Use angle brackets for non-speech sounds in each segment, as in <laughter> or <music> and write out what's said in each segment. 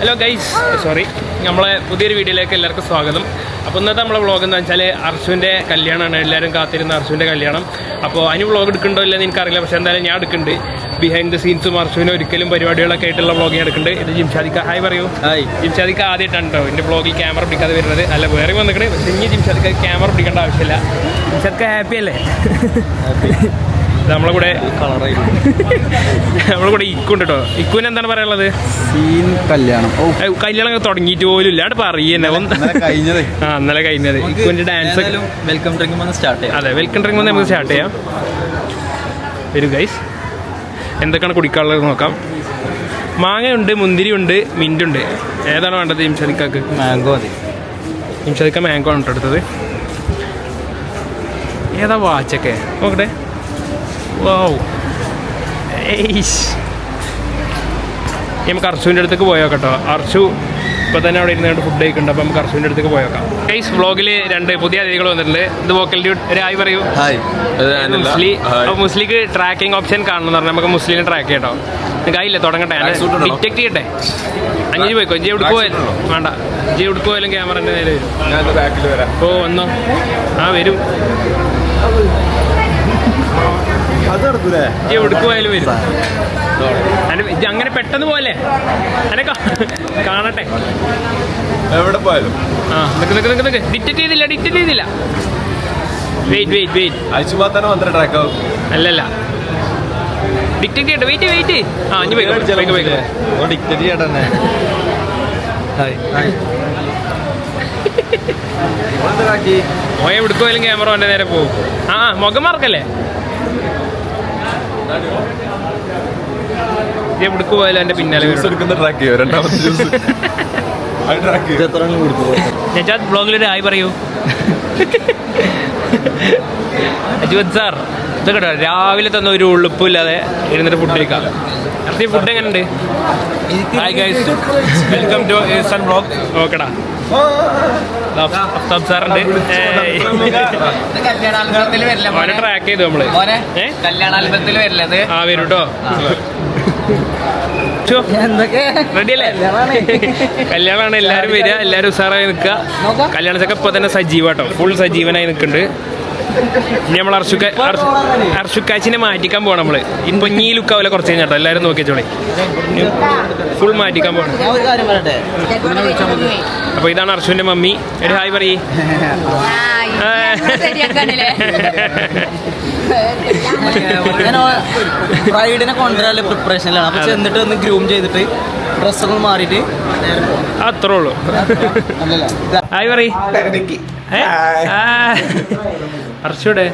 Hello guys sorry നമ്മളെ പുതിയൊരു വീഡിയോയിലേക്ക് എല്ലാവർക്കും സ്വാഗതം. അപ്പോൾ ഇന്നത്തെ നമ്മളെ വ്ളോഗ് എന്ന് വെച്ചാൽ അർഷുവിന്റെ കല്യാണമാണ്. എല്ലാവരും കാത്തിരുന്ന അർഷുവിന്റെ കല്യാണം. അപ്പോൾ അതിന് വ്ളോഗ് എടുക്കണ്ടോ ഇല്ലെന്ന് എനിക്കറിയില്ല. പക്ഷേ എന്തായാലും ഞാൻ എടുക്കുന്നുണ്ട് ബിഹൈൻഡ് ദ സീൻസും അർശുവിനും ഒരിക്കലും പരിപാടികളൊക്കെ ആയിട്ടുള്ള വ്ളോഗ് ഞാൻ എടുക്കുന്നുണ്ട് ഇത് ജിംഷാദിക്ക. ഹായ് പറയൂ. ഹായ് ജിംഷാദിക്ക ആദ്യമായിട്ടുണ്ടോ എന്റെ വ്ളോഗിൽ ക്യാമറ പിടിക്കാതെ വരുന്നത്. അല്ല വേറെ വന്നിട്ടുണ്ട് പക്ഷേ ഇനി ജിംഷാദിക്ക ക്യാമറ പിടിക്കേണ്ട ആവശ്യമില്ല. ജിംഷാദിക്ക ഹാപ്പി അല്ലേ? നമ്മളെ കൂടെ നമ്മളെ കൂടെ ഇക്കുണ്ട് കേട്ടോ ഇക്കുവിന് എന്താണ് പറയാനുള്ളത്? സീൻ കല്യാണം. കല്യാണം തുടങ്ങിയിട്ട് പോലും ഇല്ല. അവിടെ പറയുന്നേ കഴിഞ്ഞത്. ആ ഇന്നലെ കഴിഞ്ഞത്. ഇക്കുവിന്റെ ഡാൻസ് വെൽക്കം ഡ്രിങ്ക് വന്ന് സ്റ്റാർട്ട് ചെയ്യാം. അതെ വെൽക്കം ഡ്രിങ്ക് വന്ന് നമുക്ക് സ്റ്റാർട്ട് ചെയ്യാം. വരും ഗൈസ് എന്തൊക്കെയാണ് കുടിക്കാനുള്ളത് നോക്കാം. മാങ്ങയുണ്ട് മുന്തിരിയുണ്ട് മിന്റുണ്ട് ഏതാണ് വേണ്ടത് ഇംഷദിക്കാക്ക് മാംഗോ മതി. ഇംഷദിക്ക മാംഗോ ആണ് കേട്ടോ എടുത്തത്. ഏതാ വാച്ചൊക്കെ? നോക്കട്ടെ. ഇനി നമുക്ക് അർശുവിന്റെ അടുത്തേക്ക് പോയോക്കട്ടോ അർശു ഇപ്പോൾ തന്നെ അവിടെ ഇരുന്നുകൊണ്ട് ഫുഡ് കഴിക്കുന്നുണ്ട്. അപ്പോൾ നമുക്ക് അർശുവിന്റെ അടുത്തേക്ക് പോയോക്കാം ഗൈസ് വ്ളോഗിൽ രണ്ട് പുതിയ അതിഥികൾ വന്നിട്ടുണ്ട്. ഇത് വോക്കൽ ഡ്യൂട്ട് ഹായ് പറയൂ. ഹായ് മുസ്ലി. അപ്പോൾ മുസ്ലിക്ക് ട്രാക്കിംഗ് ഓപ്ഷൻ കാണണം എന്ന് പറഞ്ഞാൽ നമുക്ക് മുസ്ലിനെ ട്രാക്ക് ചെയ്യട്ടോ കായില്ല തുടങ്ങട്ടെ? ഡിറ്റക്ട് ചെയ്യട്ടെ. അഞ്ചു പോയിക്കോ? ജി എവിടെ പോയാലും വേണ്ട. ജി എവിടെ പോയാലും ക്യാമറന്റെ നേരെ വരാം. ഓ വന്നോ. ആ വരും. അത് നടക്കൂലേ? എവിടേക്ക് പോയാലും വരും. അങ്ങനെ പെട്ടെന്ന് പോലെ കാ- കാണട്ടെ. എവിടെ പോയാലും. ആ നിക്ക് നിക്ക് നിക്ക് നിക്ക്. ഡിറ്റക്ട് ചെയ്തില്ല ഡിറ്റക്ട് ചെയ്തില്ല. വെയിറ്റ് വെയിറ്റ് വെയിറ്റ് അയച്ചു തന്നെ വന്നിട്ട് ട്രാക്ക് ആവും. അല്ലല്ല. ഡിറ്റക്ട് ചെയ്യട്ടെ വെയിറ്റ് വെയിറ്റ് ആ അഞ്ച് പോയിക്കോ ഡിക്റ്റേറ്റ് ചെയ്യട്ടെ ഹായ് ഹായ്. ട്രാക്കി മോയെ പോയാലും ക്യാമറ എന്റെ നേരെ പോകും. ആ മുഖം മറക്കല്ലേ? എവിടേക്ക് പോയാലും എന്റെ പിന്നാലെ എടുക്കുന്ന ട്രാക്ക് ചെയ്യോ? രണ്ടാമത്തെ ജ്യൂസ് ഞാൻ ബ്ലോഗിലൊരു ആയി പറയൂ. അജുവത് സാർ ഇത് കേട്ടോ രാവിലെ തന്ന ഒരു ഉളുപ്പില്ലാതെ ഇരുന്നിട്ട് ഫുഡ് കഴിക്കാം. അടുത്ത ഫുഡ് എങ്ങനെയുണ്ട്? Hi guys welcome to sun blog ഓക്കെടാ അഫ്താബ് സാറുണ്ട്. അവനെ ട്രാക്ക് ചെയ്തു നമ്മൾ. കല്യാണാൽബത്തിൽ വരില്ലത് ആ വരും കേട്ടോ കല്യാണാണ്. എല്ലാരും കല്യാണമാണ് എല്ലാരും വരിക എല്ലാരും ഉഷാറായി നിൽക്കുക. നോക്കാം. കല്യാണത്തൊക്കെ ഇപ്പൊ തന്നെ സജീവാട്ടോ. ഫുൾ സജീവനായി നിൽക്കുന്നുണ്ട്. ഇനി നമ്മൾ അർഷുക്ക അർഷുക്കാച്ചിനെ മാറ്റിക്കാൻ പോകണം നമ്മൾ. ഇപ്പൊ ഇനി ലുക്കാവില്ല കുറച്ച് കഴിഞ്ഞാട്ടോ. എല്ലാവരും നോക്കിയച്ചോളി ഫുൾ മാറ്റിക്കാൻ പോകണം ഒരു കാര്യം പറയട്ടെ? അപ്പൊ ഇതാണ് അർഷുവിന്റെ മമ്മി. ഒരു ഹായ് പറയ്. ബ്രൈഡിനെ കൊണ്ടുവരാനുള്ള പ്രിപ്പറേഷനിലാണ് അപ്പൊ ചെന്നിട്ട് ഒന്ന് ഗ്രൂം ചെയ്തിട്ട് ഡ്രസ്സൊക്കെ മാറിയിട്ട് അത്രേ ഉള്ളൂ. ഹായ് പറയ്. പൊളിയെന്ന്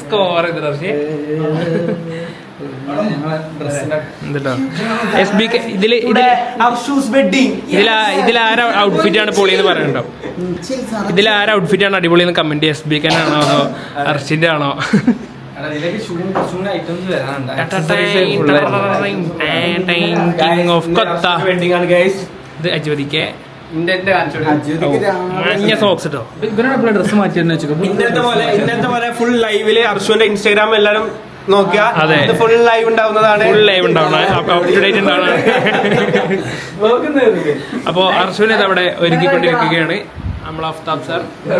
സ്കോർ അർഷി എസ് ബി ഇതിൽ ഔട്ട്ഫിറ്റ് ആണ് പൊളി എന്ന് പറയുന്നുണ്ടോ ഇതിൽ ആര ഔട്ട്ഫിറ്റ് ആണ് അടിപൊളി എന്ന് കമന്റ് എസ് ബി ആണോ അതോ അർഷിന്റെ ആണോ ഓഫ് കൊത്ത ഇത് അജ്വതിക്ക് മഞ്ഞ സോക്സ് ഇട്ടോ? ഡ്രസ് മാറ്റി ഇന്നത്തെ പോലെ ഇന്നത്തെ പോലെ ഫുൾ ലൈവിൽ അർഷുവിന്റെ ഇൻസ്റ്റാഗ്രാം എല്ലാരും നോക്കുക അതെ. ഫുൾ ലൈവ് ഉണ്ടാവുന്നതാണ്. ഫുൾ ലൈവ് ഉണ്ടാവണം അപ് ടു ഡേറ്റ് ഉണ്ടാവണം അപ്പോൾ അർഷുവിനെ അവിടെ ഒരുക്കിക്കൊണ്ടിരിക്കുകയാണ്. നമ്മൾ അഫ്താബ് സാർ ഔ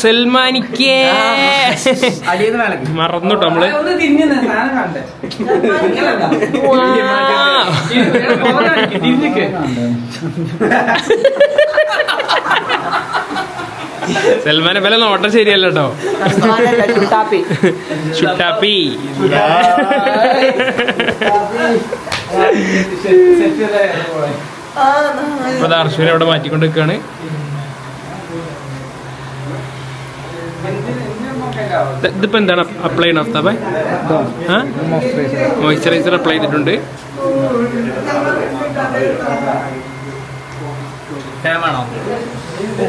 സൽമാനിക്കേ. മറന്നുട്ടോ നമ്മൾ. സൽമാനെ പോലെ നോട്ടം ശരിയല്ല കേട്ടോ ചുട്ടാപ്പി. അപ്പൊ അർഷുവിനെ അവിടെ മാറ്റിക്കൊണ്ട് ഇതിപ്പോ എന്താണ് അപ്ലൈ ചെയ്യണം അഫ്താബ് മോയ്സ്ചറൈസർ അപ്ലൈ ചെയ്തിട്ടുണ്ട്.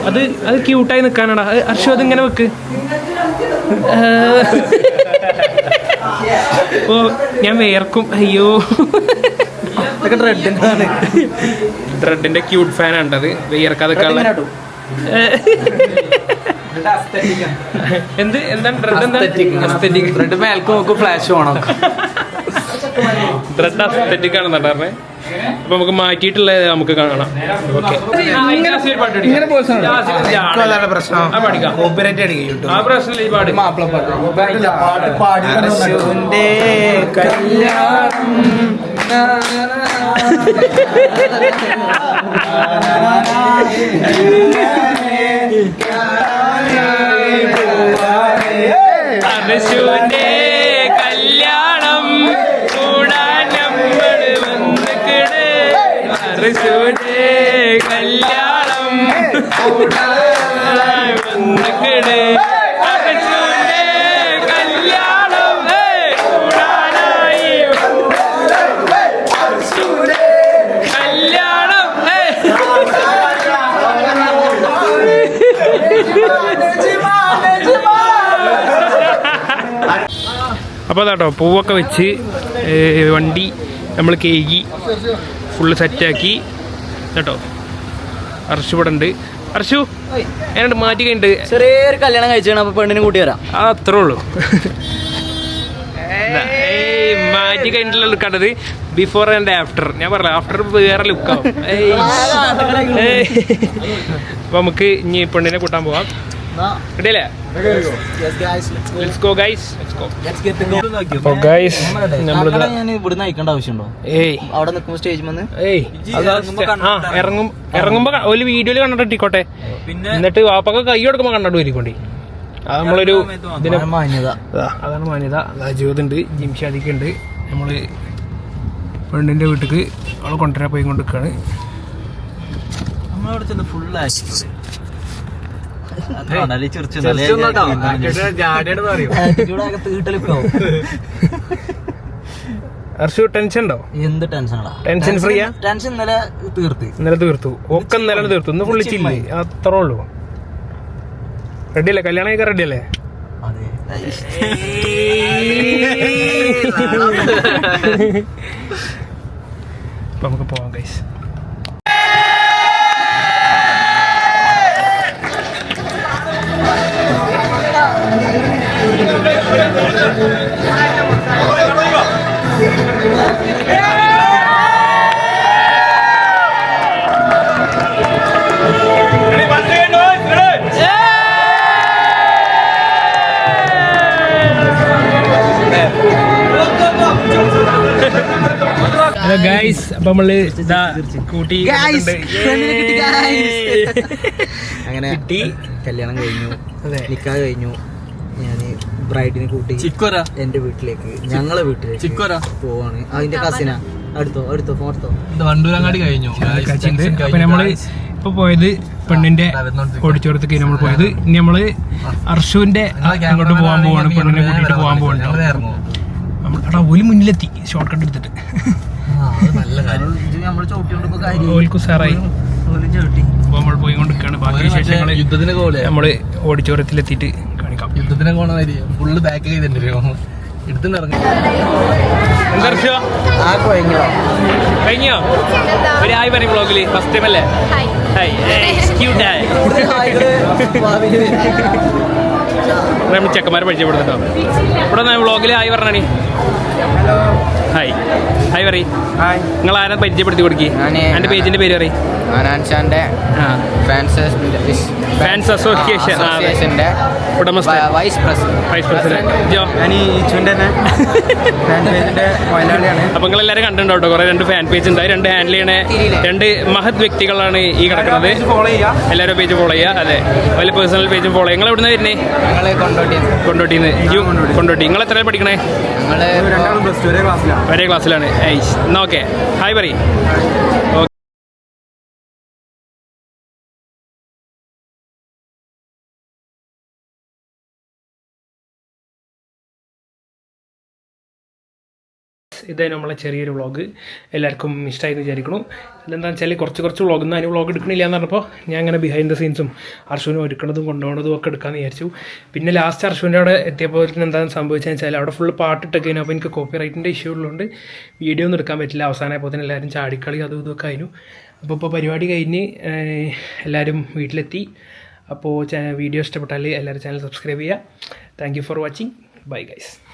അത് അത് ക്യൂട്ടായി നിൽക്കാനാടാ അർഷു അത് ഇങ്ങനെ വെക്ക്. ഓ ഞാൻ വേർക്കും അയ്യോ. ഡ്രെഡിന്റെ ക്യൂട്ട് ഫാൻ ഉണ്ടത് വിയർക്കാതെ എന്ത് എന്താണ് ഡ്രെഡ് എന്താണ് ബ്രെഡ് മേൽക്ക് നോക്കും ഫ്ലാഷ് വേണം ഡ്രെഡ് അസ്തറ്റിക് ആണെന്നാ പറഞ്ഞേ അപ്പൊ നമുക്ക് മാറ്റിയിട്ടുള്ളത് നമുക്ക് കാണാം ഓക്കെ അരശുവിന്റെ കല്യാണം കൂടാൻ നമ്മൾ വന്നിക്കണ് അരശുവിന്റെ കല്യാണം കൂടാൻ വന്നിക്കണ് അപ്പോൾ അതാട്ടോ പൂവൊക്കെ വെച്ച് വണ്ടി നമ്മൾ കേകി ഫുള്ള് സെറ്റാക്കി കേട്ടോ അർഷു ഇവിടെ ഉണ്ട്. അർഷു എന്നോട് മാറ്റി കഴിഞ്ഞിട്ട് ചെറിയൊരു കല്യാണം കഴിച്ചാണ് അപ്പോൾ പെണ്ണിനെ കൂട്ടി വരാം. ആ അത്രേ ഉള്ളൂ. മാറ്റി കഴിഞ്ഞിട്ടുള്ള ലുക്ക് കണ്ടത് ബിഫോർ ആൻഡ് ആഫ്റ്റർ ഞാൻ പറഞ്ഞ ആഫ്റ്റർ വേറെ ലുക്കാവും അപ്പൊ നമുക്ക് ഇനി പെണ്ണിനെ കൂട്ടാൻ പോവാം. റെഡിയല്ലേ? Let's go guys let's go അപ്പോൾ ഗൈസ് ഇവിടുന്ന് അയക്കേണ്ട ആവശ്യമുണ്ടോ? ഏയ്. അവിടെ നിൽക്കുമ്പോ സ്റ്റേജ് വന്ന് ഏയ്. ആ ഇറങ്ങും ഇറങ്ങുമ്പോ ക- ഒരു വീഡിയോയിൽ കണ്ടിട്ടിക്കോട്ടെ എന്നിട്ട് വാപ്പൊക്കെ കൈ കൊടുക്കുമ്പോ കണ്ടിട്ട് വരിക്കോണ്ടി അത് നമ്മളൊരു മാന്യത. അതാണ് മാന്യത. ജീവിതണ്ട് ജിംഷാദിക്കുണ്ട് ജിംഷാദിക്ക് ഉണ്ട്. നമ്മൾ പെണ്ണിന്റെ വീട്ടിക്ക് അവളെ കൊണ്ടുവരാൻ പോയി കൊണ്ടിരിക്കാണ് നമ്മളവിടെ ചെന്ന് ഫുൾ തീട്ടലിക്കാവും ഹർഷു ടെൻഷൻ ഉണ്ടോ? എന്ത് ടെൻഷനാടാ ടെൻഷൻ ഫ്രീയാ ടെൻഷൻ ഇന്നലെ തീർത്ത്. ഇന്നലെ തീർത്തു. ഒക്കെ ഇന്നലെ തീർത്തു. ഇന്ന് ഫുള്ള് ചില്ലി അത്രേ ഉള്ളൂ. റെഡി അല്ലേ കല്യാണം കഴിക്കാൻ റെഡി അല്ലേ നമുക്ക് പോവാം ഗൈസ് ഗൈസ് അപ്പൊ നമ്മൾ ഇതാ കൂട്ടി. <laughs> അങ്ങനെ കിട്ടി. കല്യാണം കഴിഞ്ഞു. നിക്കാ കഴിഞ്ഞു. ഞാൻ ബ്രൈഡിനെ കൂട്ടി എന്റെ വീട്ടിലേക്ക് ഞങ്ങളെ വീട്ടിലേക്ക് പോവാണ്. അതിന്റെ കസിന അടുത്തോ അടുത്തോ ഫോർത്തോ? വണ്ടൂരങ്ങാടി കഴിഞ്ഞു. കച്ചിണ്ട് അപ്പൊ നമ്മൾ ഇപ്പൊ പോയത് പെണ്ണിന്റെ ഓടിച്ചോടത്തേക്ക് നമ്മൾ പോയത്. ഇനി നമ്മൾ അർഷുവിന്റെ അങ്ങോട്ട് പോകാൻ പോവാണ്. പെണ്ണിനെ കൂട്ടിട്ട് പോകാൻ പോകണ്ട നമ്മൾ എടാ ഒരു മുന്നിലെത്തി. ഷോർട്ട് കട്ട് എടുത്തിട്ട്. നമ്മൾ പോയി കൊണ്ടിരിക്കാണ്. ബാക്കി പോലെ നമ്മൾ ഓഡിറ്റോറിയത്തിലെത്തിയിട്ട് കാണിക്കാം. പോണ ഫുള്ള് ബാക്ക് ചെയ്തിട്ടുണ്ടല്ലോ. കഴിഞ്ഞോ? ഒരു ആയി പറയും ബ്ലോഗിൽ ഫസ്റ്റ് ടൈം അല്ലേ? നമ്മൾ ചെക്കന്മാരെ പരിചയപ്പെടുന്നുണ്ടോ ഇവിടെ ബ്ലോഗിൽ ആയി പറഞ്ഞാണി. ഹായ് ഹായ് പറയും നിങ്ങൾ ആരാ പരിചയപ്പെടുത്തി കൊടുക്കി? എന്റെ എന്റെ പേജിന്റെ പേര് പറയും. അനാൻഷാന്റെ ആ. ഫാൻസ് ഫാൻസ് അസോസിയേഷൻ അസോസിയേഷന്റെ വൈസ് പ്രസിഡന്റ് അപ്പൊ നിങ്ങൾ എല്ലാരും കണ്ടിട്ടുണ്ടോ കേട്ടോ? കുറെ രണ്ട് ഫാൻ പേജ് ഉണ്ടായി രണ്ട് ഹാൻഡിൽ ചെയ്യണ രണ്ട് മഹത് വ്യക്തികളാണ് ഈ കിടക്കുന്നത്. എല്ലാവരും പേജ് ഫോളോ ചെയ്യുക. അതെ. വലിയ പേഴ്സണൽ പേജും ഫോളോ നിങ്ങൾ എവിടുന്ന് വരുന്നേ? കൊണ്ടോട്ടി കൊണ്ടോട്ടിന്ന്. കൊണ്ടോട്ടി. നിങ്ങൾ എത്ര പഠിക്കണേ? ഒരേ ക്ലാസ്സിലാണ് എന്നാ ഓക്കെ. ഹായ് പറയും ഇതായിരുന്നു നമ്മളെ ചെറിയൊരു വ്ളോഗ്. എല്ലാവർക്കും ഇഷ്ടമായി എന്ന് വിചാരിക്കണം എന്താണെന്ന് വെച്ചാൽ കുറച്ച് കുറച്ച് വ്ളോഗ് ഒന്നും അതിന് വ്ളോഗ് എടുക്കണില്ല എന്ന് പറഞ്ഞപ്പോൾ ഞാൻ അങ്ങനെ ബിഹൈൻഡ് ദ സീൻസും അർഷുവിനെ ഒരുക്കണതും കൊണ്ടുപോകണതും ഒക്കെ എടുക്കാമെന്ന് വിചാരിച്ചു. പിന്നെ ലാസ്റ്റ് അർഷുവിന്റെ അവിടെ എത്തിയപ്പോൾ എന്താണ് സംഭവിച്ചതെന്ന് വെച്ചാൽ അവിടെ ഫുൾ ഫുള്ള് പാട്ടിട്ടൊക്കെ അപ്പോൾ എനിക്ക് കോപ്പി റൈറ്റിന്റെ ഇഷ്യൂ ഉള്ളതുകൊണ്ട് വീഡിയോ ഒന്നും എടുക്കാൻ പറ്റില്ല. അവസാനമായപ്പോൾ തന്നെ എല്ലാവരും ചാടിക്കളി അതും ഇതൊക്കെ ആയിരുന്നു അപ്പോൾ ഇപ്പോൾ പരിപാടി കഴിഞ്ഞ് എല്ലാവരും വീട്ടിലെത്തി. അപ്പോൾ വീഡിയോ ഇഷ്ടപ്പെട്ടാൽ എല്ലാവരും ചാനൽ സബ്സ്ക്രൈബ് ചെയ്യുക thank you for watching bye guys